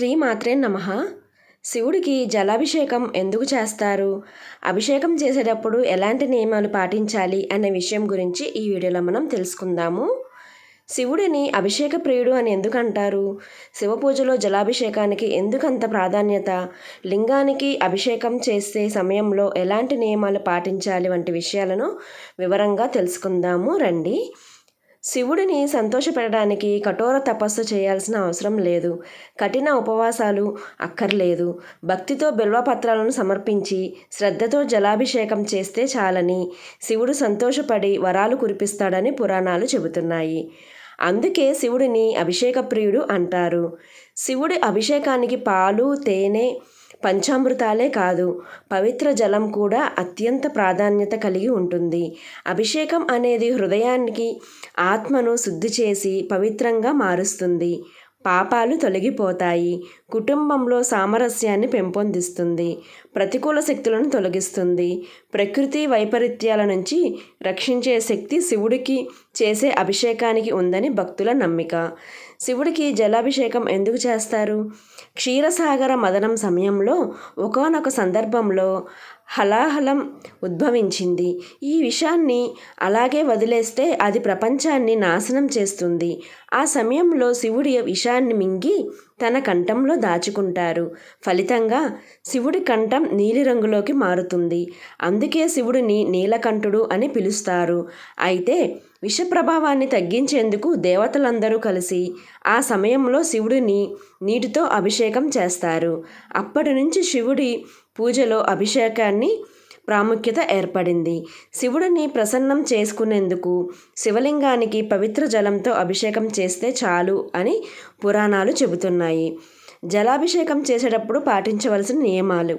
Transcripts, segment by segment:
శ్రీమాత్రే నమ. శివుడికి జలాభిషేకం ఎందుకు చేస్తారు? అభిషేకం చేసేటప్పుడు ఎలాంటి నియమాలు పాటించాలి అనే విషయం గురించి ఈ వీడియోలో మనం తెలుసుకుందాము. శివుడిని అభిషేక ప్రియుడు అని ఎందుకు అంటారు? శివ పూజలో జలాభిషేకానికి ఎందుకంత ప్రాధాన్యత? లింగానికి అభిషేకం చేసే సమయంలో ఎలాంటి నియమాలు పాటించాలి వంటి విషయాలను వివరంగా తెలుసుకుందాము. రండి. శివుడిని సంతోషపెట్టడానికి కఠోర తపస్సు చేయాల్సిన అవసరం లేదు. కఠిన ఉపవాసాలు అక్కర్లేదు. భక్తితో బిల్వపత్రాలను సమర్పించి శ్రద్ధతో జలాభిషేకం చేస్తే చాలని శివుడు సంతోషపడి వరాలు కురిపిస్తాడని పురాణాలు చెబుతున్నాయి. అందుకే శివుడిని అభిషేక ప్రియుడు అంటారు. శివుడి అభిషేకానికి పాలు తేనె పంచామృతాలే కాదు పవిత్ర జలం కూడా అత్యంత ప్రాధాన్యత కలిగి ఉంటుంది. అభిషేకం అనేది హృదయానికి ఆత్మను శుద్ధి చేసి పవిత్రంగా మారుస్తుంది. పాపాలు తొలగిపోతాయి. కుటుంబంలో సామరస్యాన్ని పెంపొందిస్తుంది. ప్రతికూల శక్తులను తొలగిస్తుంది. ప్రకృతి వైపరీత్యాల నుంచి రక్షించే శక్తి శివుడికి చేసే అభిషేకానికి ఉందని భక్తుల నమ్మిక. శివుడికి జలాభిషేకం ఎందుకు చేస్తారు? క్షీరసాగర మదనం సమయంలో ఒకనొక సందర్భంలో హలాహలం ఉద్భవించింది. ఈ విషయాన్ని అలాగే వదిలేస్తే అది ప్రపంచాన్ని నాశనం చేస్తుంది. ఆ సమయంలో శివుడి విషాన్ని మింగి తన కంఠంలో దాచుకుంటారు. ఫలితంగా శివుడి కంఠం నీలిరంగులోకి మారుతుంది. అందుకే శివుడిని నీలకంఠుడు అని పిలుస్తారు. అయితే విష ప్రభావాన్ని తగ్గించేందుకు దేవతలందరూ కలిసి ఆ సమయంలో శివుడిని నీటితో అభిషేకం చేస్తారు. అప్పటి నుంచి శివుడి పూజలో అభిషేకాన్ని ప్రాముఖ్యత ఏర్పడింది. శివుడిని ప్రసన్నం చేసుకునేందుకు శివలింగానికి పవిత్ర జలంతో అభిషేకం చేస్తే చాలు అని పురాణాలు చెబుతున్నాయి. జలాభిషేకం చేసేటప్పుడు పాటించవలసిన నియమాలు.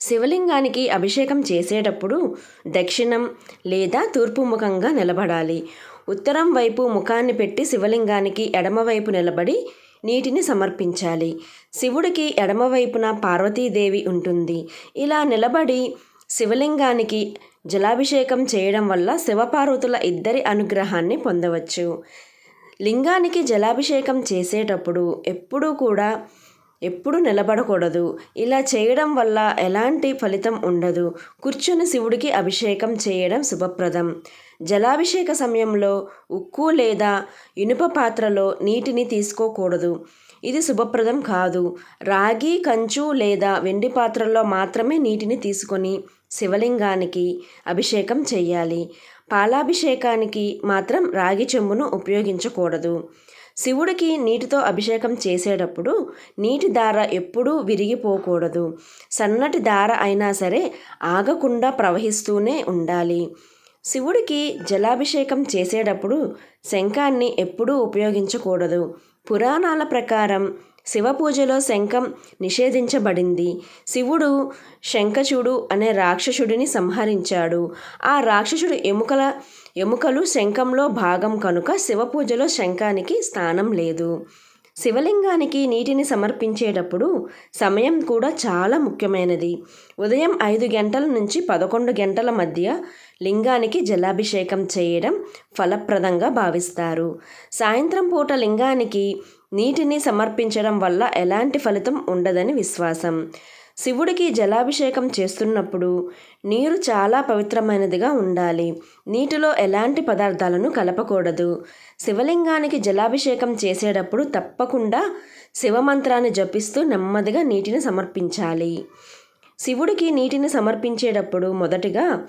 శివలింగానికి అభిషేకం చేసేటప్పుడు దక్షిణం లేదా తూర్పు ముఖంగా నిలబడాలి. ఉత్తరం వైపు ముఖాన్ని పెట్టి శివలింగానికి ఎడమవైపు నిలబడి నీటిని సమర్పించాలి. శివుడికి ఎడమవైపున పార్వతీదేవి ఉంటుంది. ఇలా నిలబడి శివలింగానికి జలాభిషేకం చేయడం వల్ల శివపార్వతుల ఇద్దరి అనుగ్రహాన్ని పొందవచ్చు. లింగానికి జలాభిషేకం చేసేటప్పుడు ఎప్పుడూ కూడా ఎప్పుడు నిలబడకూడదు. ఇలా చేయడం వల్ల ఎలాంటి ఫలితం ఉండదు. కూర్చుని శివుడికి అభిషేకం చేయడం శుభప్రదం. జలాభిషేక సమయంలో ఉక్కు లేదా ఇనుప పాత్రలో నీటిని తీసుకోకూడదు. ఇది శుభప్రదం కాదు. రాగి కంచు లేదా వెండి పాత్రల్లో మాత్రమే నీటిని తీసుకొని శివలింగానికి అభిషేకం చేయాలి. పాలాభిషేకానికి మాత్రం రాగి చెంబును ఉపయోగించకూడదు. శివుడికి నీటితో అభిషేకం చేసేటప్పుడు నీటి దార ఎప్పుడూ విరిగిపోకూడదు సన్నటి దార అయినా సరే ఆగకుండా ప్రవహిస్తూనే ఉండాలి. శివుడికి జలాభిషేకం చేసేటప్పుడు శంఖాన్ని ఎప్పుడూ ఉపయోగించకూడదు. పురాణాల ప్రకారం శివ పూజలో శంఖం నిషేధించబడింది. శివుడు శంఖచుడు అనే రాక్షసుడిని సంహరించాడు. ఆ రాక్షసుడు ఎముకల ఎముకలు శంఖంలో భాగం కనుక శివ పూజలో శంఖానికి స్థానం లేదు. శివలింగానికి నీటిని సమర్పించేటప్పుడు సమయం కూడా చాలా ముఖ్యమైనది. ఉదయం ఐదు గంటల నుంచి పదకొండు గంటల మధ్య లింగానికి జలాభిషేకం చేయడం ఫలప్రదంగా భావిస్తారు. సాయంత్రం పూట లింగానికి నీటిని సమర్పించడం వల్ల ఎలాంటి ఫలితం ఉండదని విశ్వాసం. శివుడికి జలాభిషేకం చేస్తున్నప్పుడు నీరు చాలా పవిత్రమైనదిగా ఉండాలి. నీటిలో ఎలాంటి పదార్థాలను కలపకూడదు. శివలింగానికి జలాభిషేకం చేసేటప్పుడు తప్పకుండా శివమంత్రాన్ని జపిస్తూ నెమ్మదిగా నీటిని సమర్పించాలి. శివుడికి నీటిని సమర్పించేటప్పుడు మొదటిగా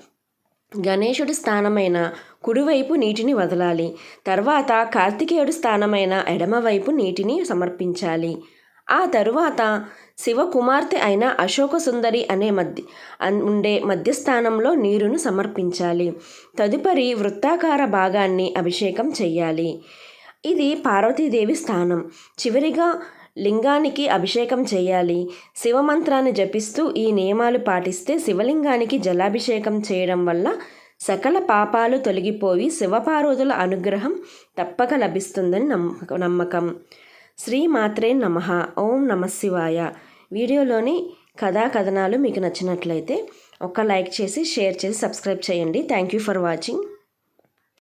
గణేశుడి స్థానమైన కుడివైపు నీటిని వదలాలి. తర్వాత కార్తికేయుడి స్థానమైన ఎడమవైపు నీటిని సమర్పించాలి. ఆ తరువాత శివ కుమార్తె అయిన అశోక సుందరి అనే మధ్య ఉండే మధ్యస్థానంలో నీరును సమర్పించాలి. తదుపరి వృత్తాకార భాగాన్ని అభిషేకం చెయ్యాలి. ఇది పార్వతీదేవి స్థానం. చివరిగా లింగానికి అభిషేకం చేయాలి. శివమంత్రాన్ని జపిస్తూ ఈ నియమాలు పాటిస్తే శివలింగానికి జలాభిషేకం చేయడం వల్ల సకల పాపాలు తొలగిపోయి శివపార్వతుల అనుగ్రహం తప్పక లభిస్తుందని నమ్మకం. శ్రీమాత్రే నమ. ఓం నమ శివాయ. వీడియోలోని కథా కథనాలు మీకు నచ్చినట్లయితే ఒక లైక్ చేసి షేర్ చేసి సబ్స్క్రైబ్ చేయండి. Thank you for watching.